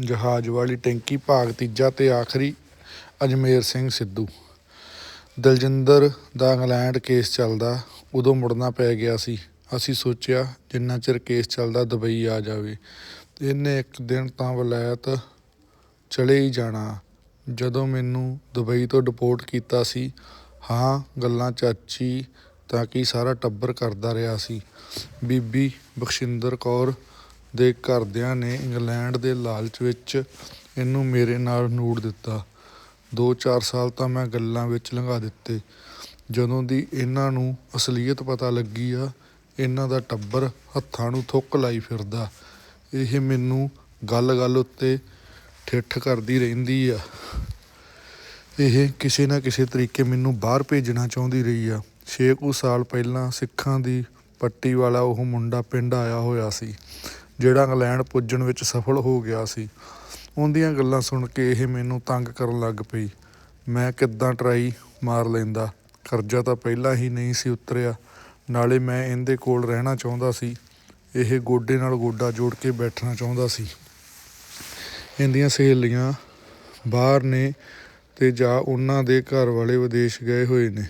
ਜਹਾਜ਼ ਵਾਲੀ ਟੈਂਕੀ ਭਾਗ ਤੀਜਾ ਤੇ ਆਖਰੀ ਅਜਮੇਰ ਸਿੰਘ ਸਿੱਧੂ। ਦਲਜਿੰਦਰ ਦਾ ਇੰਗਲੈਂਡ ਕੇਸ ਚੱਲਦਾ ਉਦੋਂ ਮੁੜਨਾ ਪੈ ਗਿਆ ਸੀ। ਅਸੀਂ ਸੋਚਿਆ, ਜਿੰਨਾ ਚਿਰ ਕੇਸ ਚੱਲਦਾ ਦੁਬਈ ਆ ਜਾਵੇ। ਇਹਨੇ ਇੱਕ ਦਿਨ ਤਾਂ ਵਲਾਇਤ ਚਲੇ ਹੀ ਜਾਣਾ। ਜਦੋਂ ਮੈਨੂੰ ਦੁਬਈ ਤੋਂ ਡਿਪੋਰਟ ਕੀਤਾ ਸੀ, ਹਾਂ, ਗੱਲਾਂ ਚਾਚੀ ਤਾਂ ਕਿ ਸਾਰਾ ਟੱਬਰ ਕਰਦਾ ਰਿਹਾ ਸੀ। ਬੀਬੀ ਬਖਸ਼ਿੰਦਰ ਕੌਰ ਦੇ ਘਰਦਿਆਂ ਨੇ ਇੰਗਲੈਂਡ ਦੇ ਲਾਲਚ ਵਿੱਚ ਇਹਨੂੰ ਮੇਰੇ ਨਾਲ ਨੂੜ ਦਿੱਤਾ। 2-4 ਸਾਲ ਤਾਂ ਮੈਂ ਗੱਲਾਂ ਵਿੱਚ ਲੰਘਾ ਦਿੱਤੇ। ਜਦੋਂ ਦੀ ਇਹਨਾਂ ਨੂੰ ਅਸਲੀਅਤ ਪਤਾ ਲੱਗੀ ਆ, ਇਹਨਾਂ ਦਾ ਟੱਬਰ ਹੱਥਾਂ ਨੂੰ ਥੁੱਕ ਲਾਈ ਫਿਰਦਾ। ਇਹ ਮੈਨੂੰ ਗੱਲ-ਗੱਲ ਉੱਤੇ ਠਿੱਠ ਕਰਦੀ ਰਹਿੰਦੀ ਆ। ਇਹ ਕਿਸੇ ਨਾ ਕਿਸੇ ਤਰੀਕੇ ਮੈਨੂੰ ਬਾਹਰ ਭੇਜਣਾ ਚਾਹੁੰਦੀ ਰਹੀ ਆ। ਛੇ ਕੁ ਸਾਲ ਪਹਿਲਾਂ ਸਿੱਖਾਂ ਦੀ ਪੱਟੀ ਵਾਲਾ ਉਹ ਮੁੰਡਾ ਪਿੰਡ ਆਇਆ ਹੋਇਆ ਸੀ। ਜਿਹੜਾ ਇੰਗਲੈਂਡ ਪੁੱਜਣ ਵਿੱਚ ਸਫਲ ਹੋ ਗਿਆ ਸੀ, ਉਹਦੀਆਂ ਗੱਲਾਂ ਸੁਣ ਕੇ ਇਹ ਮੈਨੂੰ ਤੰਗ ਕਰਨ ਲੱਗ ਪਈ। ਮੈਂ ਕਿੱਦਾਂ ਟਰਾਈ ਮਾਰ ਲੈਂਦਾ? ਕਰਜ਼ਾ ਤਾਂ ਪਹਿਲਾਂ ਹੀ ਨਹੀਂ ਸੀ ਉਤਰਿਆ। ਨਾਲੇ ਮੈਂ ਇਹਦੇ ਕੋਲ ਰਹਿਣਾ ਚਾਹੁੰਦਾ ਸੀ। ਇਹ ਗੋਡੇ ਨਾਲ ਗੋਡਾ ਜੋੜ ਕੇ ਬੈਠਣਾ ਚਾਹੁੰਦਾ ਸੀ। ਇਹਦੀਆਂ ਸਹੇਲੀਆਂ ਬਾਹਰ ਨੇ ਤੇ ਜਾਂ ਉਹਨਾਂ ਦੇ ਘਰ ਵਾਲੇ ਵਿਦੇਸ਼ ਗਏ ਹੋਏ ਨੇ।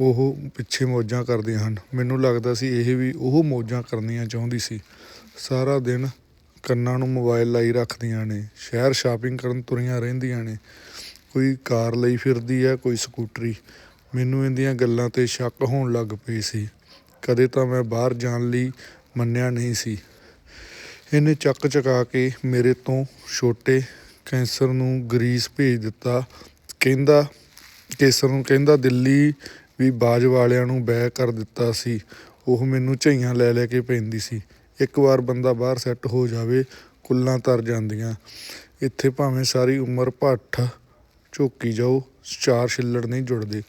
ਉਹ ਪਿੱਛੇ ਮੌਜਾਂ ਕਰਦੀਆਂ ਹਨ। ਮੈਨੂੰ ਲੱਗਦਾ ਸੀ ਇਹ ਵੀ ਉਹ ਮੌਜਾਂ ਕਰਨੀਆਂ ਚਾਹੁੰਦੀ ਸੀ। ਸਾਰਾ ਦਿਨ ਕੰਨਾਂ ਨੂੰ ਮੋਬਾਈਲ ਲਾਈ ਰੱਖਦੀਆਂ ਨੇ, ਸ਼ਹਿਰ ਸ਼ਾਪਿੰਗ ਕਰਨ ਤੁਰੀਆਂ ਰਹਿੰਦੀਆਂ ਨੇ। ਕੋਈ ਕਾਰ ਲਈ ਫਿਰਦੀ ਹੈ, ਕੋਈ ਸਕੂਟਰੀ। ਮੈਨੂੰ ਇਹਦੀਆਂ ਗੱਲਾਂ ਤੇ ਸ਼ੱਕ ਹੋਣ ਲੱਗ ਪਈ ਸੀ। ਕਦੇ ਤਾਂ ਮੈਂ ਬਾਹਰ ਜਾਣ ਲਈ ਮੰਨਿਆ ਨਹੀਂ ਸੀ। ਇਹਨੇ ਚੱਕ ਚਕਾ ਕੇ ਮੇਰੇ ਤੋਂ ਛੋਟੇ ਕੈਂਸਰ ਨੂੰ ਗਰੀਸ ਭੇਜ ਦਿੱਤਾ। ਕਹਿੰਦਾ, ਕੇਸਰ ਨੂੰ ਕਹਿੰਦਾ, ਦਿੱਲੀ ਵੀ ਬਾਜ ਵਾਲਿਆਂ ਨੂੰ ਬੈ ਕਰ ਦਿੱਤਾ ਸੀ। ਉਹ ਮੈਨੂੰ ਝਈਆਂ ਲੈ ਲੈ ਕੇ ਪੈਂਦੀ ਸੀ। ਇੱਕ ਵਾਰ ਬੰਦਾ ਬਾਹਰ ਸੈੱਟ ਹੋ ਜਾਵੇ, ਕੁੱਲਾਂ ਤਰ ਜਾਂਦੀਆਂ। ਇੱਥੇ ਭਾਵੇਂ ਸਾਰੀ ਉਮਰ ਭੱਠ ਝੋਕੀ ਜਾਓ, ਚਾਰ ਛਿੱਲੜ ਨਹੀਂ ਜੁੜਦੇ।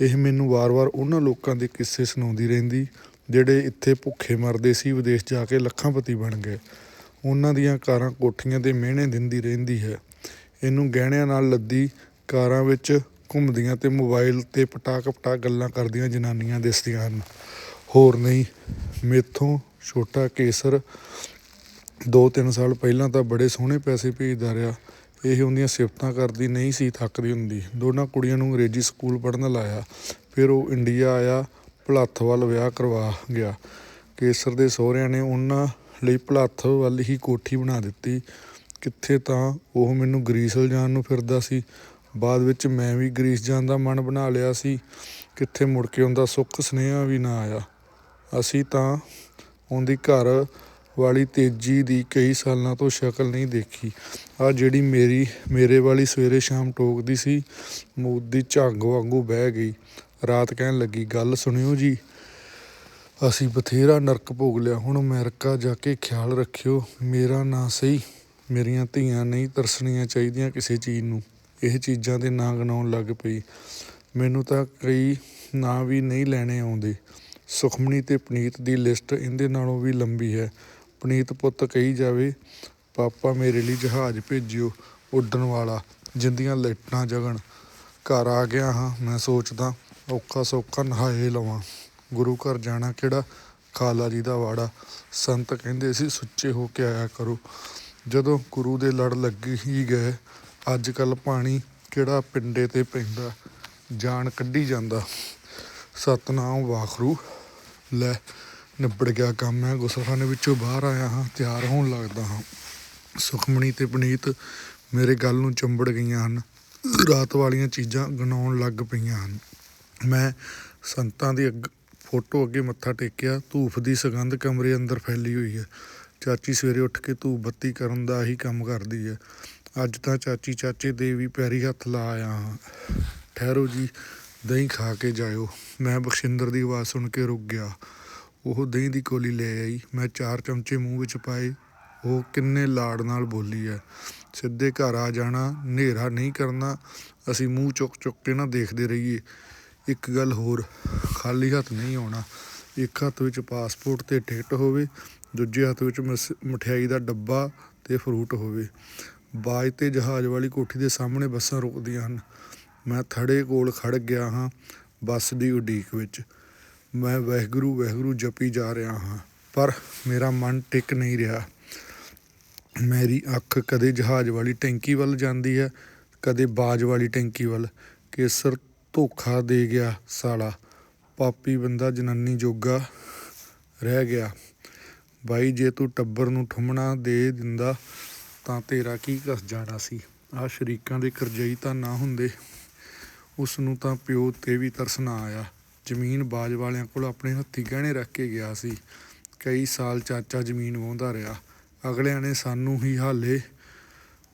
ਇਹ ਮੈਨੂੰ ਵਾਰ-ਵਾਰ ਉਹਨਾਂ ਲੋਕਾਂ ਦੇ ਕਿੱਸੇ ਸੁਣਾਉਂਦੀ ਰਹਿੰਦੀ, ਜਿਹੜੇ ਇੱਥੇ ਭੁੱਖੇ ਮਰਦੇ ਸੀ, ਵਿਦੇਸ਼ ਜਾ ਕੇ ਲੱਖਾਂਪਤੀ ਬਣ ਗਏ। ਉਹਨਾਂ ਦੀਆਂ ਕਾਰਾਂ ਕੋਠੀਆਂ ਦੇ ਮਿਹਣੇ ਦਿੰਦੀ ਰਹਿੰਦੀ ਹੈ। ਇਹਨੂੰ ਗਹਿਣਿਆਂ ਨਾਲ ਲੱਦੀ ਕਾਰਾਂ ਵਿੱਚ ਘੁੰਮਦੀਆਂ ਤੇ ਮੋਬਾਈਲ ਤੇ ਪਟਾਕ ਪਟਾਕ ਗੱਲਾਂ ਕਰਦੀਆਂ ਜਨਾਨੀਆਂ ਦਿਸਦੀਆਂ ਹਨ। ਹੋਰ ਨਹੀਂ, ਮੇਥੋਂ ਛੋਟਾ ਕੇਸਰ 2-3 ਸਾਲ ਪਹਿਲਾਂ ਤਾਂ ਬੜੇ ਸੋਹਣੇ ਪੈਸੇ ਭੇਜਦਾ ਰਿਹਾ। ਇਹ ਉਹਦੀਆਂ ਸਿਫਤਾਂ ਕਰਦੀ ਨਹੀਂ ਸੀ, ਥੱਕਦੀ ਹੁੰਦੀ। ਦੋਨਾਂ ਕੁੜੀਆਂ ਨੂੰ ਅੰਗਰੇਜ਼ੀ ਸਕੂਲ ਪੜ੍ਹਨ ਲਾਇਆ। ਫਿਰ ਉਹ ਇੰਡੀਆ ਆਇਆ ਭਲੱਥ ਵੱਲ ਵਿਆਹ ਕਰਵਾ ਗਿਆ। ਕੇਸਰ ਦੇ ਸਹੁਰਿਆਂ ਨੇ ਉਹਨਾਂ ਲਈ ਭਲੱਥ ਵੱਲ ਹੀ ਕੋਠੀ ਬਣਾ ਦਿੱਤੀ। ਕਿੱਥੇ ਤਾਂ ਉਹ ਮੈਨੂੰ ਗਰੀਸ ਜਾਣ ਨੂੰ ਫਿਰਦਾ ਸੀ। ਬਾਅਦ ਵਿੱਚ ਮੈਂ ਵੀ ਗਰੀਸ ਜਾਣ ਦਾ ਮਨ ਬਣਾ ਲਿਆ ਸੀ। ਕਿੱਥੇ ਮੁੜ ਕੇ ਉਹਦਾ ਸੁੱਖ ਸੁਨੇਹਾ ਵੀ ਨਾ ਆਇਆ। ਅਸੀਂ ਤਾਂ ਉਹਦੀ ਘਰ ਵਾਲੀ ਤੇਜੀ ਦੀ ਕਈ ਸਾਲਾਂ ਤੋਂ ਸ਼ਕਲ ਨਹੀਂ ਦੇਖੀ। ਆ ਜਿਹੜੀ ਮੇਰੀ, ਮੇਰੇ ਵਾਲੀ ਸਵੇਰੇ ਸ਼ਾਮ ਟੋਕਦੀ ਸੀ ਮੂਦ ਦੀ ਝੰਗ ਵਾਂਗੂ ਬਹਿ ਗਈ। ਰਾਤ ਕਹਿਣ ਲੱਗੀ, ਗੱਲ ਸੁਣਿਓ ਜੀ, ਅਸੀਂ ਬਥੇਰਾ ਨਰਕ ਭੋਗ ਲਿਆ। ਹੁਣ ਅਮਰੀਕਾ ਜਾ ਕੇ ਖਿਆਲ ਰੱਖਿਓ, ਮੇਰਾ ਨਾਂ ਸਹੀ, ਮੇਰੀਆਂ ਧੀਆਂ ਨਹੀਂ ਤਰਸਣੀਆਂ ਚਾਹੀਦੀਆਂ ਕਿਸੇ ਚੀਜ਼ ਨੂੰ। ਇਹ ਚੀਜ਼ਾਂ ਦੇ ਨਾਂ ਗਣਾਉਣ ਲੱਗ ਪਈ। ਮੈਨੂੰ ਤਾਂ ਕਈ ਨਾਂ ਵੀ ਨਹੀਂ ਲੈਣੇ ਆਉਂਦੇ। ਸੁਖਮਣੀ ਤੇ ਪਨੀਤ ਦੀ ਲਿਸਟ ਇਹਦੇ ਨਾਲੋਂ ਵੀ ਲੰਬੀ ਹੈ। ਪਨੀਤ ਪੁੱਤ ਕਹੀ ਜਾਵੇ, ਪਾਪਾ ਮੇਰੇ ਲਈ ਜਹਾਜ਼ ਭੇਜਿਓ, ਉੱਡਣ ਵਾਲਾ, ਜਿੰਦੀਆਂ ਲਾਈਟਾਂ ਜਗਣ। ਘਰ ਆ ਗਿਆ ਹਾਂ, ਮੈਂ ਸੋਚਦਾ, ਔਖਾ ਸੌਖਾ ਨਹਾਏ ਲਵਾਂ। ਗੁਰੂ ਘਰ ਜਾਣਾ ਕਿਹੜਾ? ਖਾਲਾ ਜੀ ਦਾ ਵਾੜਾ। ਸੰਤ ਕਹਿੰਦੇ ਸੀ, ਸੁੱਚੇ ਹੋ ਕੇ ਆਇਆ ਕਰੋ। ਜਦੋਂ ਗੁਰੂ ਦੇ ਲੜ ਲੱਗੀ ਹੀ ਗਏ ਅੱਜ ਕੱਲ ਪਾਣੀ ਕਿਹੜਾ ਪਿੰਡੇ ਤੇ ਪੈਂਦਾ ਜਾਨ ਕੱਢੀ ਜਾਂਦਾ। ਸਤਨਾਮ ਵਾਖਰੂ। ਲੈ ਨਿਬੜ ਗਿਆ ਕੰਮ ਹੈ। ਗੁਸਲਖਾਨੇ ਵਿੱਚੋਂ ਬਾਹਰ ਆਇਆ ਹਾਂ, ਤਿਆਰ ਹੋਣ ਲੱਗਦਾ ਹਾਂ। ਸੁਖਮਣੀ ਤੇ ਪਨੀਤ ਮੇਰੇ ਗੱਲ ਨੂੰ ਚੰਬੜ ਗਈਆਂ ਹਨ। ਰਾਤ ਵਾਲੀਆਂ ਚੀਜ਼ਾਂ ਗਣਾਉਣ ਲੱਗ ਪਈਆਂ ਹਨ। ਮੈਂ ਸੰਤਾਂ ਦੀ ਅੱਗ, ਫੋਟੋ ਅੱਗੇ ਮੱਥਾ ਟੇਕਿਆ। ਧੂਫ ਦੀ ਸੁਗੰਧ ਕਮਰੇ ਅੰਦਰ ਫੈਲੀ ਹੋਈ ਹੈ। ਚਾਚੀ ਸਵੇਰੇ ਉੱਠ ਕੇ ਧੂਫ ਬੱਤੀ ਕਰਨ ਦਾ ਹੀ ਕੰਮ ਕਰਦੀ ਹੈ। ਅੱਜ ਤਾਂ ਚਾਚੀ ਚਾਚੇ ਦੇ ਵੀ ਪੈਰੀ ਹੱਥ ਲਾ ਆਇਆ ਹਾਂ। ਠਹਿਰੋ ਜੀ ਦਹੀਂ ਖਾ ਕੇ ਜਾਇਓ। ਮੈਂ ਬਖਸ਼ਿੰਦਰ ਦੀ ਆਵਾਜ਼ ਸੁਣ ਕੇ ਰੁਕ ਗਿਆ। ਉਹ ਦਹੀਂ ਦੀ ਕੋਲੀ ਲੈ ਆਈ। ਮੈਂ ਚਾਰ ਚਮਚੇ ਮੂੰਹ ਵਿੱਚ ਪਾਏ। ਉਹ ਕਿੰਨੇ ਲਾੜ ਨਾਲ ਬੋਲੀ ਹੈ ਸਿੱਧੇ ਘਰ ਆ ਜਾਣਾ, ਹਨੇਰਾ ਨਹੀਂ ਕਰਨਾ। ਅਸੀਂ ਮੂੰਹ ਚੁੱਕ ਚੁੱਕ ਕੇ ਨਾ ਦੇਖਦੇ ਰਹੀਏ। ਇੱਕ ਗੱਲ ਹੋਰ, ਖਾਲੀ ਹੱਥ ਨਹੀਂ ਆਉਣਾ। ਇੱਕ ਹੱਥ ਵਿੱਚ ਪਾਸਪੋਰਟ ਤੇ ਟਿਕਟ ਹੋਵੇ, ਦੂਜੇ ਹੱਥ ਵਿੱਚ ਮਸ- ਮਠਿਆਈ ਦਾ ਡੱਬਾ ਤੇ ਫਰੂਟ ਹੋਵੇ। ਬਾਜ ਤੇ ਜਹਾਜ਼ ਵਾਲੀ ਕੋਠੀ ਦੇ ਸਾਹਮਣੇ ਬੱਸਾਂ ਰੁਕਦੀਆਂ ਹਨ। ਮੈਂ ਥੜੇ ਕੋਲ ਖੜ ਗਿਆ ਹਾਂ ਬੱਸ ਦੀ ਉਡੀਕ ਵਿੱਚ। ਮੈਂ ਵਾਹਿਗੁਰੂ ਵਾਹਿਗੁਰੂ ਜਪੀ ਜਾ ਰਿਹਾ ਹਾਂ, ਪਰ ਮੇਰਾ ਮਨ ਟਿਕ ਨਹੀਂ ਰਿਹਾ। ਮੇਰੀ ਅੱਖ ਕਦੇ ਜਹਾਜ਼ ਵਾਲੀ ਟੈਂਕੀ ਵੱਲ ਜਾਂਦੀ ਹੈ, ਕਦੇ ਬਾਜ ਵਾਲੀ ਟੈਂਕੀ ਵੱਲ। ਕੇਸਰ ਧੋਖਾ ਦੇ ਗਿਆ ਸਾਲਾ। ਪਾਪੀ ਬੰਦਾ ਜਨਾਨੀ ਜੋਗਾ ਰਹਿ ਗਿਆ। ਬਾਈ, ਜੇ ਤੂੰ ਟੱਬਰ ਨੂੰ ਠੁੰਮਣਾ ਦੇ ਦਿੰਦਾ ਤਾਂ ਤੇਰਾ ਕੀ ਘਸ ਜਾਣਾ ਸੀ? ਆ ਸ਼ਰੀਕਾਂ ਦੇ ਕਰਜ਼ਈ ਤਾਂ ਨਾ ਹੁੰਦੇ। ਉਸ ਨੂੰ ਤਾਂ ਪਿਓ ਤੇ ਵੀ ਤਰਸ ਨਾ ਆਇਆ। ਜ਼ਮੀਨ ਬਾਜ ਵਾਲਿਆਂ ਕੋਲ ਆਪਣੇ ਹੱਥੀਂ ਗਹਿਣੇ ਰੱਖ ਕੇ ਗਿਆ ਸੀ। ਕਈ ਸਾਲ ਚਾਚਾ ਜ਼ਮੀਨ ਵਾਹੁੰਦਾ ਰਿਹਾ। ਅਗਲਿਆਂ ਨੇ ਸਾਨੂੰ ਹੀ ਹਾਲੇ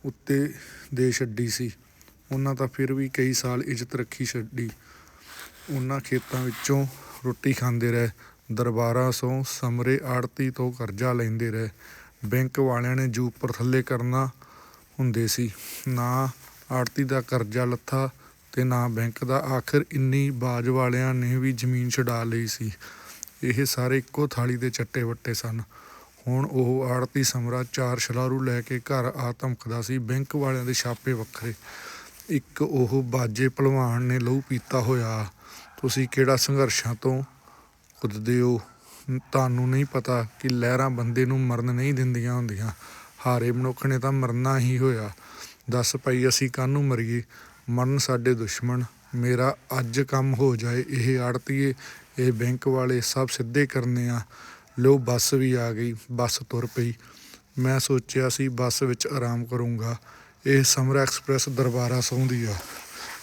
ਉੱਤੇ ਦੇ ਛੱਡੀ ਸੀ। ਉਹਨਾਂ ਤਾਂ ਫਿਰ ਵੀ ਕਈ ਸਾਲ ਇੱਜ਼ਤ ਰੱਖੀ ਛੱਡੀ। ਉਹਨਾਂ ਖੇਤਾਂ ਵਿੱਚੋਂ ਰੋਟੀ ਖਾਂਦੇ ਰਹੇ। ਦਰਬਾਰਾਂ ਸੋਂ ਸਮਰੇ ਆੜਤੀ ਤੋਂ ਕਰਜ਼ਾ ਲੈਂਦੇ ਰਹੇ। ਬੈਂਕ ਵਾਲਿਆਂ ਨੇ ਜੂ ਉੱਪਰ ਥੱਲੇ ਕਰਨਾ ਹੁੰਦੇ ਸੀ। ਨਾ ਆੜਤੀ ਦਾ ਕਰਜ਼ਾ ਲੱਥਾ ਤੇ ਨਾ ਬੈਂਕ ਦਾ। ਆਖਰ ਇੰਨੀ ਬਾਜ ਵਾਲਿਆਂ ਨੇ ਵੀ ਜ਼ਮੀਨ ਛਡਾ ਲਈ ਸੀ। ਇਹ ਸਾਰੇ ਇੱਕੋ ਥਾਲੀ ਦੇ ਚੱਟੇ ਵੱਟੇ ਸਨ। ਹੁਣ ਉਹ ਆੜਤੀ ਸਮਰਾ ਚਾਰ ਛਲਾਰੂ ਲੈ ਕੇ ਘਰ ਆ ਧਮਕਦਾ ਸੀ, ਬੈਂਕ ਵਾਲਿਆਂ ਦੇ ਛਾਪੇ ਵੱਖਰੇ। ਇੱਕ ਉਹ ਬਾਜੇ ਭਲਵਾਨ ਨੇ ਲਹੂ ਪੀਤਾ ਹੋਇਆ। ਤੁਸੀਂ ਕਿਹੜਾ ਸੰਘਰਸ਼ਾਂ ਤੋਂ ਕੁੱਦਦੇ ਹੋ? ਤੁਹਾਨੂੰ ਨਹੀਂ ਪਤਾ ਕਿ ਲਹਿਰਾਂ ਬੰਦੇ ਨੂੰ ਮਰਨ ਨਹੀਂ ਦਿੰਦੀਆਂ ਹੁੰਦੀਆਂ। ਹਾਰੇ ਮਨੁੱਖ ਨੇ ਤਾਂ ਮਰਨਾ ਹੀ ਹੋਇਆ। ਦੱਸ ਪਈ ਅਸੀਂ ਕਾਹਨੂੰ ਮਰੀਏ? ਮਰਨ ਸਾਡੇ ਦੁਸ਼ਮਣ, ਮੇਰਾ ਅੱਜ ਕੰਮ ਹੋ ਜਾਏ, ਇਹ ਆੜਤੀਏ, ਇਹ ਬੈਂਕ ਵਾਲੇ ਸਭ ਸਿੱਧੇ ਕਰਨੇ ਆ। ਲੋ ਬੱਸ ਵੀ ਆ ਗਈ, ਬੱਸ ਤੁਰ ਪਈ। ਮੈਂ ਸੋਚਿਆ ਸੀ ਬੱਸ ਵਿੱਚ ਆਰਾਮ ਕਰੂੰਗਾ। ਇਹ ਸਮਰਾ ਐਕਸਪ੍ਰੈਸ ਦਰਬਾਰਾ ਸੌਂਦੀ ਆ।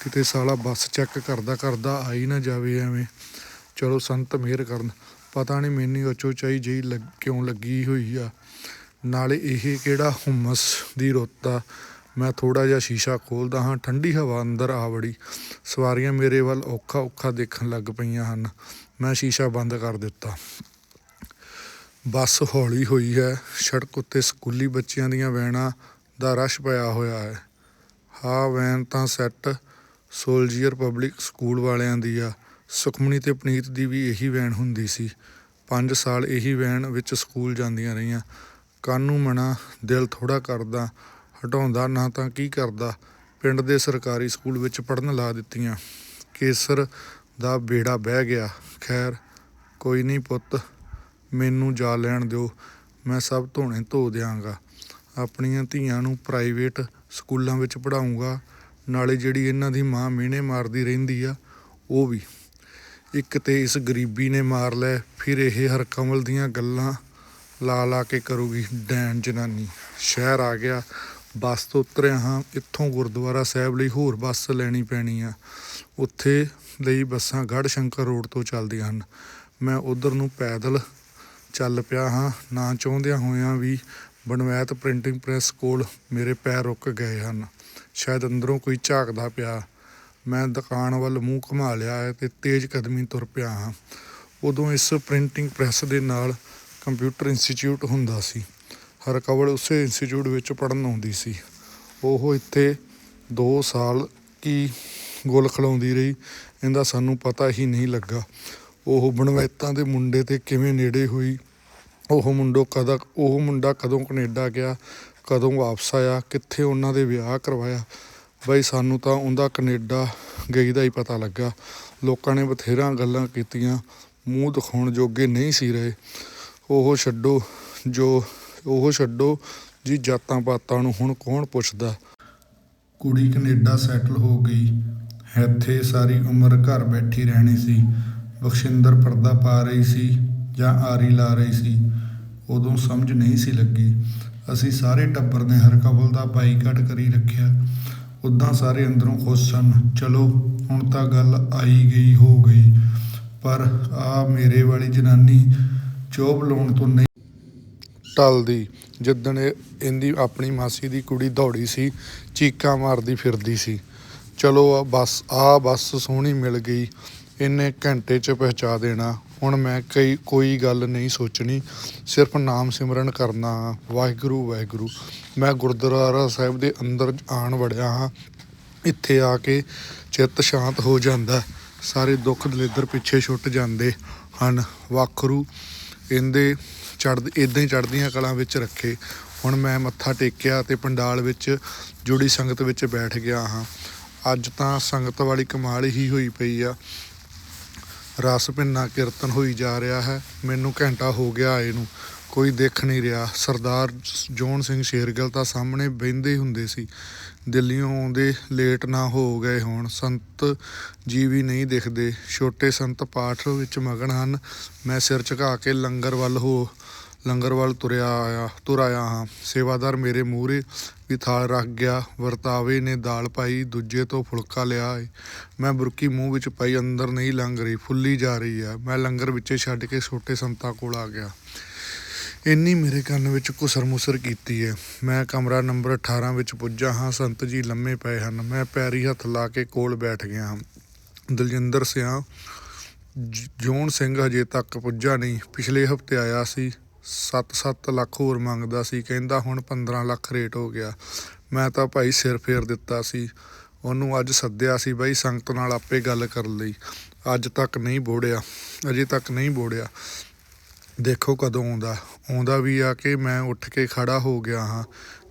ਕਿਤੇ ਸਾਲਾ ਬੱਸ ਚੈੱਕ ਕਰਦਾ ਕਰਦਾ ਆਈ ਨਾ ਜਾਵੇ ਐਵੇਂ। ਚਲੋ ਸੰਤ ਮਿਹਰ ਕਰਨ। ਪਤਾ ਨਹੀਂ ਮੈਨੂੰ ਅਚੋਚਾਈ ਜਿਹੀ ਲੱਗ, ਕਿਉਂ ਲੱਗੀ ਹੋਈ ਆ। ਨਾਲੇ ਇਹ ਕਿਹੜਾ ਹੁਮਸ ਦੀ ਰੁੱਤ ਆ। ਮੈਂ ਥੋੜਾ ਜਿਹਾ ਸ਼ੀਸ਼ਾ ਖੋਲਦਾ ਹਾਂ, ਠੰਡੀ ਹਵਾ ਅੰਦਰ ਆ ਵੜੀ। ਸਵਾਰੀਆਂ ਮੇਰੇ ਵੱਲ ਔਖਾ ਔਖਾ ਦੇਖਣ ਲੱਗ ਪਈਆਂ ਹਨ। ਮੈਂ ਸ਼ੀਸ਼ਾ ਬੰਦ ਕਰ ਦਿੱਤਾ। ਬੱਸ ਹੌਲੀ ਹੋਈ ਹੈ। ਸੜਕ ਉੱਤੇ ਸਕੂਲੀ ਬੱਚਿਆਂ ਦੀਆਂ ਵੈਨਾਂ ਦਾ ਰਸ਼ ਪਿਆ ਹੋਇਆ ਹੈ। ਹਾਂ ਵੈਨ ਤਾਂ ਸੈੱਟ ਸੋਲਜੀਅਰ ਪਬਲਿਕ ਸਕੂਲ ਵਾਲਿਆਂ ਦੀ ਆ। ਸੁਖਮਣੀ ਤੇ ਪਨੀਤ ਦੀ ਵੀ ਇਹੀ ਵੈਨ ਹੁੰਦੀ ਸੀ। 5 ਸਾਲ ਇਹੀ ਵੈਨ ਵਿੱਚ ਸਕੂਲ ਜਾਂਦੀਆਂ ਰਹੀਆਂ। ਕਾਨੂੰ ਮਨਾ, ਦਿਲ ਥੋੜਾ ਕਰਦਾ। ਹਟਾਉਂਦਾ, ਨਾ ਤਾਂ ਕੀ ਕਰਦਾ? ਪਿੰਡ ਦੇ ਸਰਕਾਰੀ ਸਕੂਲ ਵਿੱਚ ਪੜਨ ਲਾ ਦਿੱਤੀਆਂ। ਕੇਸਰ ਦਾ ਬੇੜਾ ਬਹਿ ਗਿਆ। ਖੈਰ, ਕੋਈ ਨਹੀਂ ਪੁੱਤ, ਮੈਨੂੰ ਜਾ ਲੈਣ ਦਿਓ। ਮੈਂ ਸਭ ਧੋਣੇ ਧੋ ਦਿਆਂਗਾ। ਆਪਣੀਆਂ ਧੀਆਂ ਨੂੰ ਪ੍ਰਾਈਵੇਟ ਸਕੂਲਾਂ ਵਿੱਚ ਪੜਾਉਂਗਾ ਨਾਲੇ ਜਿਹੜੀ ਇਹਨਾਂ ਦੀ ਮਾਂ ਮਿਹਣੇ ਮਾਰਦੀ ਰਹਿੰਦੀ ਆ, ਉਹ ਵੀ। ਇੱਕ ਤੇ ਇਸ ਗਰੀਬੀ ਨੇ ਮਾਰ ਲੈ, ਫਿਰ ਇਹ ਹਰਕਮਲ ਦੀਆਂ ਗੱਲਾਂ ਲਾ ਲਾ ਕੇ ਕਰੂਗੀ ਡੈਣ ਜਨਾਨੀ। ਸ਼ਹਿਰ ਆ ਗਿਆ। ਬੱਸ ਤੋਂ ਉਤਰਿਆ ਹਾਂ, ਇੱਥੋਂ ਗੁਰਦੁਆਰਾ ਸਾਹਿਬ ਲਈ ਹੋਰ ਬੱਸ ਲੈਣੀ ਪੈਣੀ ਆ। ਉੱਥੇ ਲਈ ਬੱਸਾਂ ਗੜ੍ਹ ਸ਼ੰਕਰ ਰੋਡ ਤੋਂ ਚੱਲਦੀਆਂ ਹਨ। ਮੈਂ ਉਧਰ ਨੂੰ ਪੈਦਲ ਚੱਲ ਪਿਆ ਹਾਂ। ਨਾ ਚਾਹੁੰਦਿਆਂ ਹੋਇਆਂ ਵੀ ਬਣਵੈਤ ਪ੍ਰਿੰਟਿੰਗ ਪ੍ਰੈਸ ਕੋਲ ਮੇਰੇ ਪੈਰ ਰੁਕ ਗਏ ਹਨ। ਸ਼ਾਇਦ ਅੰਦਰੋਂ ਕੋਈ ਝਾਕਦਾ ਪਿਆ। ਮੈਂ ਦੁਕਾਨ ਵੱਲ ਮੂੰਹ ਘੁਮਾ ਲਿਆ ਹੈ ਤੇ ਤੇਜ਼ ਕਦਮੀ ਤੁਰ ਪਿਆ ਹਾਂ। ਉਦੋਂ ਇਸ ਪ੍ਰਿੰਟਿੰਗ ਪ੍ਰੈਸ ਦੇ ਨਾਲ ਕੰਪਿਊਟਰ ਇੰਸਟੀਚਿਊਟ ਹੁੰਦਾ ਸੀ। ਹਰਕਵਲ ਉਸੇ ਇੰਸਟੀਚਿਊਟ ਵਿੱਚ ਪੜ੍ਹਨ ਆਉਂਦੀ ਸੀ। ਉਹ ਇੱਥੇ 2 ਸਾਲ ਕੀ ਗੁੱਲ ਖਲਾਉਂਦੀ ਰਹੀ, ਇਹਦਾ ਸਾਨੂੰ ਪਤਾ ਹੀ ਨਹੀਂ ਲੱਗਾ। ਉਹ ਬਣਵੈਤਾਂ ਦੇ ਮੁੰਡੇ ਤੇ ਕਿਵੇਂ ਨੇੜੇ ਹੋਈ, ਉਹ ਮੁੰਡੋ ਕਦਾ ਉਹ ਮੁੰਡਾ ਕਦੋਂ ਕੈਨੇਡਾ ਗਿਆ, ਕਦੋਂ ਵਾਪਸ ਆਇਆ, ਕਿੱਥੇ ਉਹਨਾਂ ਦੇ ਵਿਆਹ ਕਰਵਾਇਆ। ਬਈ ਸਾਨੂੰ ਤਾਂ ਉਹਦਾ ਕੈਨੇਡਾ ਗਈ ਦਾ ਹੀ ਪਤਾ ਲੱਗਾ। ਲੋਕਾਂ ਨੇ ਬਥੇਰਾ ਗੱਲਾਂ ਕੀਤੀਆਂ, ਮੂੰਹ ਦਿਖਾਉਣ ਜੋਗੇ ਨਹੀਂ ਸੀ ਰਹੇ। ਉਹ ਛੱਡੋ ਜੋ ਉਹ ਛੱਡੋ ਜੀ, ਜਾਤਾਂ ਪਾਤਾਂ ਨੂੰ ਹੁਣ ਕੌਣ ਪੁੱਛਦਾ? ਕੁੜੀ ਕੈਨੇਡਾ ਸੈਟਲ ਹੋ ਗਈ। ਇੱਥੇ ਸਾਰੀ ਉਮਰ ਘਰ ਬੈਠੀ ਰਹਿਣੀ ਸੀ। ਬਖਸ਼ਿੰਦਰ ਪਰਦਾ ਪਾ ਰਹੀ ਸੀ ਜਾਂ ਆਰੀ ਲਾ ਰਹੀ ਸੀ, ਉਦੋਂ ਸਮਝ ਨਹੀਂ ਸੀ ਲੱਗੀ। ਅਸੀਂ ਸਾਰੇ ਟੱਬਰ ਨੇ ਹਰਕਬਲ ਦਾ ਬਾਈਕਾਟ ਕਰੀ ਰੱਖਿਆ। ਉਦਾਂ ਸਾਰੇ ਅੰਦਰੋਂ ਖੁਸ਼ ਸਨ। ਚਲੋ, ਹੁਣ ਤਾਂ ਗੱਲ ਆਈ ਗਈ, ਹੋ ਗਈ। ਪਰ ਆ ਮੇਰੇ ਵਾਲੀ ਜਨਾਨੀ ਚੋਬ ਲਾਉਣ ਤੋਂ ਨਹੀਂ ਟਲਦੀ ਜਿੱਦਣ ਇਹ- ਇਹਦੀ ਆਪਣੀ ਮਾਸੀ ਦੀ ਕੁੜੀ ਦੌੜੀ ਸੀ, ਚੀਕਾਂ ਮਾਰਦੀ ਫਿਰਦੀ ਸੀ। ਚਲੋ ਆ ਬੱਸ ਆ ਬੱਸ ਸੋਹਣੀ ਮਿਲ ਗਈ, ਇਹਨੇ ਘੰਟੇ 'ਚ ਪਹੁੰਚਾ ਦੇਣਾ। ਹੁਣ ਮੈਂ ਕਈ, ਕੋਈ ਗੱਲ ਨਹੀਂ ਸੋਚਣੀ, ਸਿਰਫ ਨਾਮ ਸਿਮਰਨ ਕਰਨਾ ਵਾਹਿਗੁਰੂ ਵਾਹਿਗੁਰੂ। ਮੈਂ ਗੁਰਦੁਆਰਾ ਸਾਹਿਬ ਦੇ ਅੰਦਰ ਆਣ ਵੜਿਆ ਹਾਂ, ਇੱਥੇ ਆ ਕੇ ਚਿੱਤ ਸ਼ਾਂਤ ਹੋ ਜਾਂਦਾ ਸਾਰੇ ਦੁੱਖ ਦਲਿੱਦਰ ਪਿੱਛੇ ਛੁੱਟ ਜਾਂਦੇ ਹਨ। ਵਾਖਰੂ ਇਹਦੇ ਚੜ੍ਹ ਇਦਾਂ ਹੀ ਚੜ੍ਹਦੀਆਂ ਕਲਾਂ ਵਿੱਚ ਰੱਖੇ। ਹੁਣ ਮੈਂ ਮੱਥਾ ਟੇਕਿਆ ਤੇ ਪੰਡਾਲ ਵਿੱਚ ਜੁੜੀ ਸੰਗਤ ਵਿੱਚ ਬੈਠ ਗਿਆ ਹਾਂ। ਅੱਜ ਤਾਂ ਸੰਗਤ ਵਾਲੀ ਕਮਾਲ ਹੀ ਹੋਈ ਪਈ ਆ। ਰਸ ਭਿੰਨਾ ਕੀਰਤਨ ਹੋਈ ਜਾ ਰਿਹਾ ਹੈ। ਮੈਨੂੰ ਘੰਟਾ ਹੋ ਗਿਆ ਆਏ ਨੂੰ। ਕੋਈ ਦੇਖ ਨਹੀਂ ਰਿਹਾ। ਸਰਦਾਰ ਜੋਨ ਸਿੰਘ ਸ਼ੇਰਗਿੱਲ ਤਾਂ ਸਾਹਮਣੇ ਬਹਿੰਦੇ ਹੁੰਦੇ ਸੀ। ਦਿੱਲੀੋਂ ਆਉਂਦੇ ਲੇਟ ਨਾ ਹੋ ਗਏ ਹੋਣ। ਸੰਤ ਜੀ ਵੀ ਨਹੀਂ ਦਿਖਦੇ। ਛੋਟੇ ਸੰਤ ਪਾਠ ਵਿੱਚ ਮਗਨ ਹਨ। ਮੈਂ ਸਿਰ ਝੁਕਾ ਕੇ ਲੰਗਰ ਵੱਲ ਹੋ, ਲੰਗਰ ਵੱਲ ਤੁਰਿਆ ਆਇਆ ਤੁਰ ਆਇਆ ਹਾਂ। ਸੇਵਾਦਾਰ ਮੇਰੇ ਮੂਹਰੇ ਵੀ ਥਾਲ ਰੱਖ ਗਿਆ। ਵਰਤਾਵੇ ਨੇ ਦਾਲ ਪਾਈ, ਦੂਜੇ ਤੋਂ ਫੁਲਕਾ ਲਿਆ ਏ। ਮੈਂ ਬੁਰਕੀ ਮੂੰਹ ਵਿੱਚ ਪਾਈ, ਅੰਦਰ ਨਹੀਂ ਲੰਘ ਰਹੀ। ਫੁੱਲੀ ਜਾ ਰਹੀ ਹੈ ਮੈਂ ਲੰਗਰ ਵਿੱਚੇ ਛੱਡ ਕੇ ਛੋਟੇ ਸੰਤਾਂ ਕੋਲ ਆ ਗਿਆ। ਇੰਨੀ ਮੇਰੇ ਕੰਨ ਵਿੱਚ ਕੁਸਰ ਮੁਸਰ ਕੀਤੀ ਹੈ ਮੈਂ ਕਮਰਾ ਨੰਬਰ 18 ਵਿੱਚ ਪੁੱਜਾ ਹਾਂ। ਸੰਤ ਜੀ ਲੰਮੇ ਪਏ ਹਨ। ਮੈਂ ਪੈਰੀ ਹੱਥ ਲਾ ਕੇ ਕੋਲ ਬੈਠ ਗਿਆ ਹਾਂ। ਦਲਜਿੰਦਰ ਸਿਆ, ਜ- ਜੋਨ ਸਿੰਘ ਹਜੇ ਤੱਕ ਪੁੱਜਾ ਨਹੀਂ। ਪਿਛਲੇ ਹਫ਼ਤੇ ਆਇਆ ਸੀ। 7-7 ਲੱਖ ਹੋਰ ਮੰਗਦਾ ਸੀ। ਕਹਿੰਦਾ ਹੁਣ 15 ਲੱਖ ਰੇਟ ਹੋ ਗਿਆ। ਮੈਂ ਤਾਂ ਭਾਈ ਸਿਰ ਫੇਰ ਦਿੱਤਾ ਸੀ। ਉਹਨੂੰ ਅੱਜ ਸੱਦਿਆ ਸੀ ਬਾਈ ਸੰਗਤ ਨਾਲ ਆਪੇ ਗੱਲ ਕਰ ਲਈ। ਅੱਜ ਤੱਕ ਨਹੀਂ ਬੋੜਿਆ। ਅਜੇ ਤੱਕ ਨਹੀਂ ਬੋੜਿਆ। ਦੇਖੋ ਕਦੋਂ ਆਉਂਦਾ। ਆਉਂਦਾ ਵੀ ਆ ਕਿ ਮੈਂ ਉੱਠ ਕੇ ਖੜਾ ਹੋ ਗਿਆ ਹਾਂ।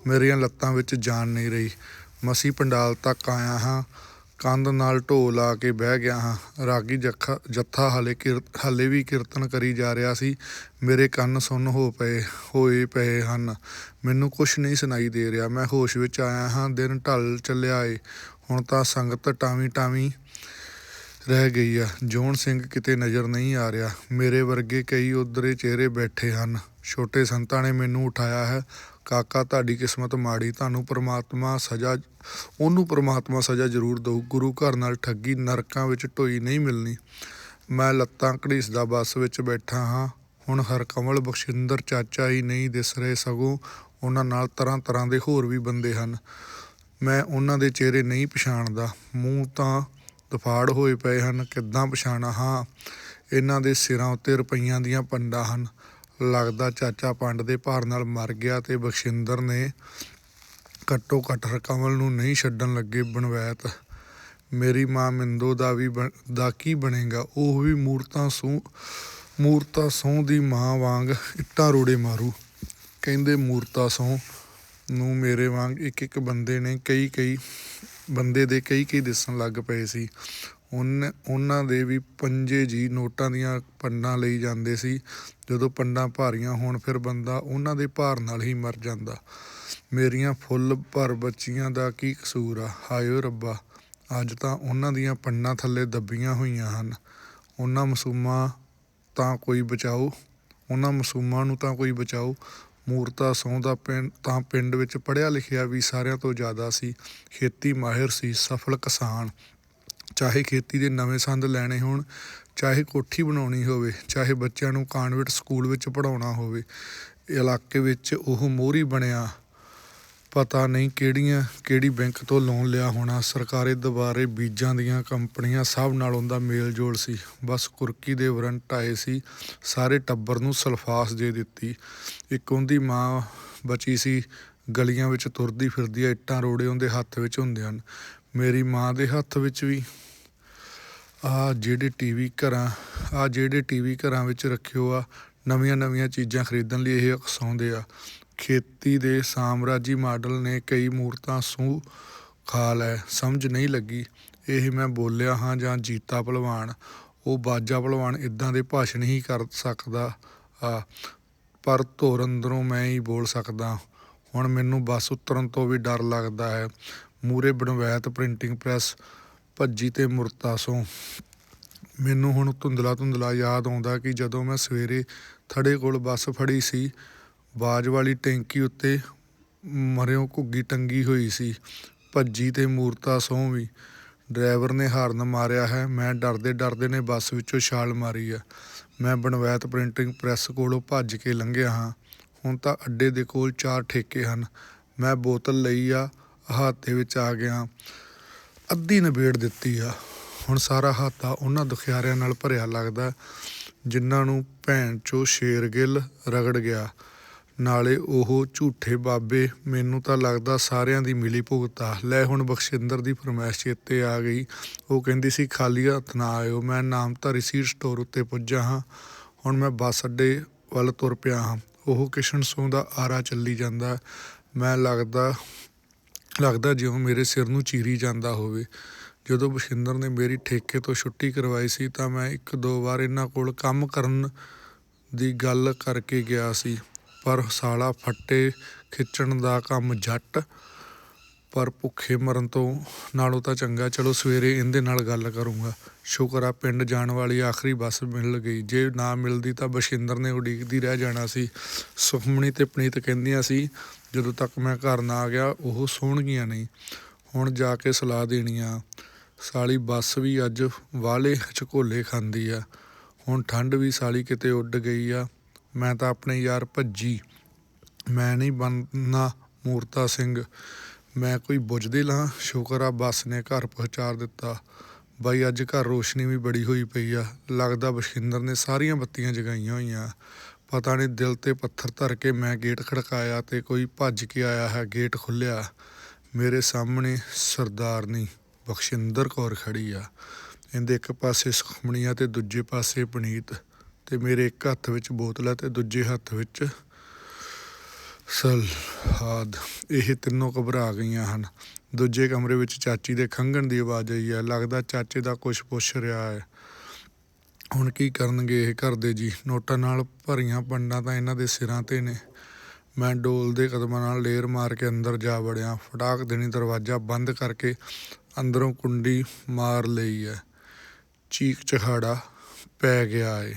ਮੇਰੀਆਂ ਲੱਤਾਂ ਵਿੱਚ ਜਾਨ ਨਹੀਂ ਰਹੀ। ਮਸੀ ਪੰਡਾਲ ਤੱਕ ਆਇਆ ਹਾਂ। ਕੰਧ ਨਾਲ ਢੋ ਲਾ ਕੇ ਬਹਿ ਗਿਆ ਹਾਂ। ਰਾਗੀ ਜੱਖਾ ਜੱਥਾ ਹਲੇ ਕਿਰ ਹਲੇ ਵੀ ਕੀਰਤਨ ਕਰੀ ਜਾ ਰਿਹਾ ਸੀ। ਮੇਰੇ ਕੰਨ ਸੁੰਨ ਹੋ ਪਏ ਹੋਏ ਪਏ ਹਨ। ਮੈਨੂੰ ਕੁਝ ਨਹੀਂ ਸੁਣਾਈ ਦੇ ਰਿਹਾ। ਮੈਂ ਹੋਸ਼ ਵਿੱਚ ਆਇਆ ਹਾਂ। ਦਿਨ ਢਲ ਚੱਲਿਆ ਏ। ਹੁਣ ਤਾਂ ਸੰਗਤ ਟਾਵੀਂ ਟਾਵੀਂ ਰਹਿ ਗਈ ਆ। ਜੋਨ ਸਿੰਘ ਕਿਤੇ ਨਜ਼ਰ ਨਹੀਂ ਆ ਰਿਹਾ। ਮੇਰੇ ਵਰਗੇ ਕਈ ਉਧਰੇ ਚਿਹਰੇ ਬੈਠੇ ਹਨ। ਛੋਟੇ ਸੰਤਾਂ ਨੇ ਮੈਨੂੰ ਉਠਾਇਆ ਹੈ। ਕਾਕਾ, ਤੁਹਾਡੀ ਕਿਸਮਤ ਮਾੜੀ, ਤੁਹਾਨੂੰ ਪ੍ਰਮਾਤਮਾ ਸਜ਼ਾ, ਉਹਨੂੰ ਪ੍ਰਮਾਤਮਾ ਸਜ਼ਾ ਜ਼ਰੂਰ ਦਊ। ਗੁਰੂ ਘਰ ਨਾਲ ਠੱਗੀ ਨਰਕਾਂ ਵਿੱਚ ਢੋਈ ਨਹੀਂ ਮਿਲਣੀ। ਮੈਂ ਲੱਤਾਂ ਘੜੀਸਦਾ ਬੱਸ ਵਿੱਚ ਬੈਠਾ ਹਾਂ। ਹੁਣ ਹਰਕਮਲ ਬਖਸ਼ਿੰਦਰ ਚਾਚਾ ਹੀ ਨਹੀਂ ਦਿਸ ਰਹੇ ਸਗੋਂ ਉਹਨਾਂ ਨਾਲ ਤਰ੍ਹਾਂ ਤਰ੍ਹਾਂ ਦੇ ਹੋਰ ਵੀ ਬੰਦੇ ਹਨ। ਮੈਂ ਉਹਨਾਂ ਦੇ ਚਿਹਰੇ ਨਹੀਂ ਪਛਾਣਦਾ। ਮੂੰਹ ਤਾਂ ਤਫਾੜ ਹੋਏ ਪਏ ਹਨ, ਕਿੱਦਾਂ ਪਛਾਣਾ? ਹਾਂ, ਇਹਨਾਂ ਦੇ ਸਿਰਾਂ ਉੱਤੇ ਰੁਪਈਆਂ ਦੀਆਂ ਪੰਡਾਂ ਹਨ। ਲੱਗਦਾ ਚਾਚਾ ਪੰਡ ਦੇ ਭਾਰ ਨਾਲ ਮਰ ਗਿਆ ਤੇ ਬਖਸ਼ਿੰਦਰ ਨੇ ਘੱਟੋ ਘੱਟ ਰਕਮਲ ਨੂੰ ਨਹੀਂ ਛੱਡਣ ਲੱਗੇ ਬਣਵੈਤ ਮੇਰੀ ਮਾਂ ਮਿੰਦੋ ਦਾ ਵੀ ਬਣ- ਦਾ ਕੀ ਬਣੇਗਾ? ਉਹ ਵੀ ਮੂਰਤਾਂ ਸੂ, ਮੂਰਤਾ ਸਹੁੰ ਦੀ ਮਾਂ ਵਾਂਗ ਇੱਟਾਂ ਰੋੜੇ ਮਾਰੂ। ਕਹਿੰਦੇ ਮੂਰਤਾ ਸਹੁੰ ਨੂੰ ਮੇਰੇ ਵਾਂਗ ਇੱਕ ਇੱਕ ਬੰਦੇ ਨੇ ਕਈ ਕਈ ਬੰਦੇ ਦੇ ਕਈ ਕਈ ਦਿਸਣ ਲੱਗ ਪਏ ਸੀ। ਉਹਨ ਉਹਨਾਂ ਦੇ ਵੀ ਪੰਜੇ ਜੀ ਨੋਟਾਂ ਦੀਆਂ ਪੰਡਾਂ ਲਈ ਜਾਂਦੇ ਸੀ। ਜਦੋਂ ਪੰਡਾਂ ਭਾਰੀਆਂ ਹੋਣ ਫਿਰ ਬੰਦਾ ਉਹਨਾਂ ਦੇ ਭਾਰ ਨਾਲ ਹੀ ਮਰ ਜਾਂਦਾ। ਮੇਰੀਆਂ ਫੁੱਲ ਭਰ ਬੱਚੀਆਂ ਦਾ ਕੀ ਕਸੂਰ ਆ? ਹਾਇਓ ਰੱਬਾ, ਅੱਜ ਤਾਂ ਉਹਨਾਂ ਦੀਆਂ ਪੰਡਾਂ ਥੱਲੇ ਦੱਬੀਆਂ ਹੋਈਆਂ ਹਨ। ਉਹਨਾਂ ਮਾਸੂਮਾਂ ਤਾਂ ਕੋਈ ਬਚਾਓ, ਉਹਨਾਂ ਮਾਸੂਮਾਂ ਨੂੰ ਤਾਂ ਕੋਈ ਬਚਾਓ ਮੂਰਤਾ ਸਹੁੰ ਦਾ ਪਿੰਡ, ਤਾਂ ਪਿੰਡ ਵਿੱਚ ਪੜ੍ਹਿਆ ਲਿਖਿਆ ਵੀ ਸਾਰਿਆਂ ਤੋਂ ਜ਼ਿਆਦਾ ਸੀ। ਖੇਤੀ ਮਾਹਿਰ ਸੀ, ਸਫਲ ਕਿਸਾਨ। ਚਾਹੇ ਖੇਤੀ ਦੇ ਨਵੇਂ ਸੰਦ ਲੈਣੇ ਹੋਣ, ਚਾਹੇ ਕੋਠੀ ਬਣਾਉਣੀ ਹੋਵੇ, ਚਾਹੇ ਬੱਚਿਆਂ ਨੂੰ ਕਾਨਵੈਂਟ ਸਕੂਲ ਵਿੱਚ ਪੜਾਉਣਾ ਹੋਵੇ, ਇਲਾਕੇ ਵਿੱਚ ਉਹ ਮੋਹਰੀ ਬਣਿਆ। ਪਤਾ ਨਹੀਂ ਕਿਹੜੀਆਂ, ਕਿਹੜੀ ਬੈਂਕ ਤੋਂ ਲੋਨ ਲਿਆ ਹੋਣਾ। ਸਰਕਾਰੀ ਦੁਬਾਰੇ ਬੀਜਾਂ ਦੀਆਂ ਕੰਪਨੀਆਂ, ਸਭ ਨਾਲ ਉਹਦਾ ਮੇਲ ਜੋਲ ਸੀ। ਬਸ ਕੁਰਕੀ ਦੇ ਵਰੰਟ ਆਏ ਸੀ। ਸਾਰੇ ਟੱਬਰ ਨੂੰ ਸਲਫਾਸ ਦੇ ਦਿੱਤੀ। ਇੱਕ ਉਹਦੀ ਮਾਂ ਬਚੀ ਸੀ, ਗਲੀਆਂ ਵਿੱਚ ਤੁਰਦੀ ਫਿਰਦੀ ਇੱਟਾਂ ਰੋੜੇ ਉਹਦੇ ਹੱਥ ਵਿੱਚ ਹੁੰਦੇ ਹਨ। ਮੇਰੀ ਮਾਂ ਦੇ ਹੱਥ ਵਿੱਚ ਵੀ। ਆ ਜਿਹੜੇ ਟੀਵੀ ਘਰਾਂ, ਆ ਜਿਹੜੇ ਟੀਵੀ ਘਰਾਂ ਵਿੱਚ ਰੱਖਿਓ ਆ ਨਵੀਆਂ ਨਵੀਆਂ ਚੀਜ਼ਾਂ ਖਰੀਦਣ ਲਈ ਇਹ ਉਕਸਾਉਂਦੇ ਆ। ਖੇਤੀ ਦੇ ਸਾਮਰਾਜੀ ਮਾਡਲ ਨੇ ਕਈ ਮੂਰਤਾਂ ਸੂਹ ਖਾ ਲੈ ਸਮਝ ਨਹੀਂ ਲੱਗੀ। ਇਹ ਮੈਂ ਬੋਲਿਆ ਹਾਂ ਜਾਂ ਜੀਤਾ ਭਲਵਾਨ? ਉਹ ਬਾਜਾ ਭਲਵਾਨ ਇਦਾਂ ਦੇ ਭਾਸ਼ਣ ਹੀ ਕਰ ਸਕਦਾ ਆ, ਪਰ ਧੁਰ ਅੰਦਰੋਂ ਮੈਂ ਹੀ ਬੋਲ ਸਕਦਾ। ਹੁਣ ਮੈਨੂੰ ਬੱਸ ਉਤਰਨ ਤੋਂ ਵੀ ਡਰ ਲੱਗਦਾ ਹੈ। ਮੂਰੇ ਬਣਵੈਤ ਪ੍ਰਿੰਟਿੰਗ ਪ੍ਰੈਸ ਭੱਜੀ ਤੇ ਮੁਰਤਾਸੋਂ ਮੈਨੂੰ ਹੁਣ ਧੁੰਦਲਾ ਧੁੰਦਲਾ ਯਾਦ ਆਉਂਦਾ ਕਿ ਜਦੋਂ ਮੈਂ ਸਵੇਰੇ ਥੜੇ ਕੋਲ ਬੱਸ ਫੜੀ ਸੀ ਬਾਜ ਵਾਲੀ ਟੈਂਕੀ ਉੱਤੇ ਮਰਿਓ ਘੁੱਗੀ ਟੰਗੀ ਹੋਈ ਸੀ। ਭੱਜੀ ਤੇ ਮੂਰਤਾ ਸਹੁੰ ਵੀ। ਡਰਾਈਵਰ ਨੇ ਹਾਰਨ ਮਾਰਿਆ ਹੈ। ਮੈਂ ਡਰਦੇ ਡਰਦੇ ਨੇ ਬੱਸ ਵਿੱਚੋਂ ਛਾਲ ਮਾਰੀ ਹੈ ਮੈਂ ਬਣਵੈਤ ਪ੍ਰਿੰਟਿੰਗ ਪ੍ਰੈਸ ਕੋਲੋਂ ਭੱਜ ਕੇ ਲੰਘਿਆ ਹਾਂ। ਹੁਣ ਤਾਂ ਅੱਡੇ ਦੇ ਕੋਲ ਚਾਰ ਠੇਕੇ ਹਨ। ਮੈਂ ਬੋਤਲ ਲਈ ਆ ਹਾਤੇ ਵਿੱਚ ਆ ਗਿਆ। ਅੱਧੀ ਨਿਬੇੜ ਦਿੱਤੀ ਆ। ਹੁਣ ਸਾਰਾ ਹਾਤਾ ਉਹਨਾਂ ਦੁਖਿਆਰਿਆਂ ਨਾਲ ਭਰਿਆ ਲੱਗਦਾ, ਜਿਨ੍ਹਾਂ ਨੂੰ ਭੈਣ ਚੋ ਸ਼ੇਰਗਿੱਲ ਰਗੜ ਗਿਆ। ਨਾਲੇ ਉਹ ਝੂਠੇ ਬਾਬੇ, ਮੈਨੂੰ ਤਾਂ ਲੱਗਦਾ ਸਾਰਿਆਂ ਦੀ ਮਿਲੀ ਭੁਗਤ ਆ। ਲੈ ਹੁਣ ਬਖਸ਼ਿੰਦਰ ਦੀ ਫਰਮਾਇਸ਼ ਚੇਤੇ ਆ ਗਈ। ਉਹ ਕਹਿੰਦੀ ਸੀ, ਖਾਲੀ ਹੱਥ ਨਾ ਆਇਓ, ਮੈਂ ਨਾਮਧਾਰੀ ਸੀਟ ਸਟੋਰ ਉੱਤੇ ਪੁੱਜਾ ਹਾਂ। ਹੁਣ ਮੈਂ ਬੱਸ ਅੱਡੇ ਵੱਲ ਤੁਰ ਪਿਆ ਹਾਂ। ਉਹ ਕਿਸ਼ਨ ਸੋਹ ਦਾ ਆਰਾ ਚੱਲੀ ਜਾਂਦਾ। ਮੈਂ ਲੱਗਦਾ ਲੱਗਦਾ ਜਿਉਂ ਮੇਰੇ ਸਿਰ ਨੂੰ ਚੀਰੀ ਜਾਂਦਾ ਹੋਵੇ। ਜਦੋਂ ਬਸ਼ਿੰਦਰ ਨੇ ਮੇਰੀ ਠੇਕੇ ਤੋਂ ਛੁੱਟੀ ਕਰਵਾਈ ਸੀ, ਤਾਂ ਮੈਂ ਇੱਕ ਦੋ ਵਾਰ ਇਹਨਾਂ ਕੋਲ ਕੰਮ ਕਰਨ ਦੀ ਗੱਲ ਕਰਕੇ ਗਿਆ ਸੀ। ਪਰ ਸਾਲਾ ਫੱਟੇ ਖਿੱਚਣ ਦਾ ਕੰਮ ਜੱਟ। ਪਰ ਭੁੱਖੇ ਮਰਨ ਤੋਂ ਨਾਲੋਂ ਤਾਂ ਚੰਗਾ। ਚਲੋ ਸਵੇਰੇ ਇਹਦੇ ਨਾਲ ਗੱਲ ਕਰੂੰਗਾ। ਸ਼ੁਕਰ ਆ ਪਿੰਡ ਜਾਣ ਵਾਲੀ ਆਖਰੀ ਬੱਸ ਮਿਲ ਗਈ। ਜੇ ਨਾ ਮਿਲਦੀ ਤਾਂ ਬਸ਼ਿੰਦਰ ਨੇ ਉਡੀਕਦੀ ਰਹਿ ਜਾਣਾ ਸੀ। ਸੁਖਮਣੀ ਤੇ ਪਨੀਤ ਕਹਿੰਦੀਆਂ ਸੀ, ਜਦੋਂ ਤੱਕ ਮੈਂ ਘਰ ਨਾ ਆ ਗਿਆ, ਉਹ ਸੌਣਗੀਆਂ ਨਹੀਂ। ਹੁਣ ਜਾ ਕੇ ਸਲਾਹ ਦੇਣੀ ਆ ਸਾਲੀ ਬੱਸ ਵੀ ਅੱਜ ਵਾਲੇ ਝਕੋਲੇ ਖਾਂਦੀ ਆ। ਹੁਣ ਠੰਡ ਵੀ ਸਾਲੀ ਕਿਤੇ ਉੱਡ ਗਈ ਆ। ਮੈਂ ਤਾਂ ਆਪਣੇ ਯਾਰ ਭੱਜੀ। ਮੈਂ ਨਹੀਂ ਬਣਨਾ ਮੂਰਤਾ ਸਿੰਘ। ਮੈਂ ਕੋਈ ਬੁੱਝਦੇ ਲਾਂ। ਸ਼ੁਕਰ ਆ ਬੱਸ ਨੇ ਘਰ ਪਹੁੰਚਾ ਦਿੱਤਾ। ਬਾਈ ਅੱਜ ਘਰ ਰੋਸ਼ਨੀ ਵੀ ਬੜੀ ਹੋਈ ਪਈ ਆ। ਲੱਗਦਾ ਬਸ਼ਿੰਦਰ ਨੇ ਸਾਰੀਆਂ ਬੱਤੀਆਂ ਜਗਾਈਆਂ ਹੋਈਆਂ। ਪਤਾ ਨਹੀਂ ਦਿਲ ਤੇ ਪੱਥਰ ਧਰ ਕੇ ਮੈਂ ਗੇਟ ਖੜਕਾਇਆ ਤੇ ਕੋਈ ਭੱਜ ਕੇ ਆਇਆ ਹੈ, ਗੇਟ ਖੁੱਲਿਆ ਮੇਰੇ ਸਾਹਮਣੇ ਸਰਦਾਰਨੀ ਬਖਸ਼ਿੰਦਰ ਕੌਰ ਖੜੀ ਆ। ਇਹਦੇ ਇੱਕ ਪਾਸੇ ਸੁਖਮਣੀ ਆ ਤੇ ਦੂਜੇ ਪਾਸੇ ਪਨੀਤ। ਤੇ ਮੇਰੇ ਇੱਕ ਹੱਥ ਵਿੱਚ ਬੋਤਲ ਹੈ ਤੇ ਦੂਜੇ ਹੱਥ ਵਿੱਚ ਸਲਹਾਦ ਇਹ ਤਿੰਨੋਂ ਘਬਰਾ ਗਈਆਂ ਹਨ। ਦੂਜੇ ਕਮਰੇ ਵਿੱਚ ਚਾਚੀ ਦੇ ਖੰਘਣ ਦੀ ਆਵਾਜ਼ ਆਈ ਹੈ। ਲੱਗਦਾ ਚਾਚੇ ਦਾ ਕੁਝ ਪੁੱਛ ਰਿਹਾ ਹੈ। ਹੁਣ ਕੀ ਕਰਨਗੇ ਇਹ ਘਰ ਦੇ ਜੀ? ਨੋਟਾਂ ਨਾਲ ਭਰੀਆਂ ਪੰਡਾਂ ਤਾਂ ਇਹਨਾਂ ਦੇ ਸਿਰਾਂ ਤੇ ਨੇ। ਮੈਂ ਡੋਲ ਦੇ ਕਦਮਾਂ ਨਾਲ ਲੇਰ ਮਾਰ ਕੇ ਅੰਦਰ ਜਾ ਵੜਿਆ। ਫਟਾਕ ਦੇਣੀ ਦਰਵਾਜ਼ਾ ਬੰਦ ਕਰਕੇ ਅੰਦਰੋਂ ਕੁੰਡੀ ਮਾਰ ਲਈ ਹੈ। ਚੀਕ ਚਖਾੜਾ ਪੈ ਗਿਆ ਏ।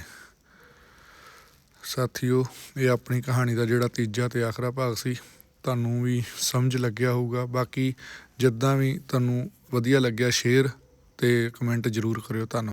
ਸਾਥੀਓ, ਇਹ ਆਪਣੀ ਕਹਾਣੀ ਦਾ ਜਿਹੜਾ ਤੀਜਾ ਤੇ ਆਖਰਾ ਭਾਗ ਸੀ, ਤੁਹਾਨੂੰ ਵੀ ਸਮਝ ਲੱਗਿਆ ਹੋਊਗਾ। ਬਾਕੀ ਜਿੱਦਾਂ ਵੀ ਤੁਹਾਨੂੰ ਵਧੀਆ ਲੱਗਿਆ ਸ਼ੇਅਰ ਤੇ ਕਮੈਂਟ ਜ਼ਰੂਰ ਕਰਿਓ। ਧੰਨਵਾਦ।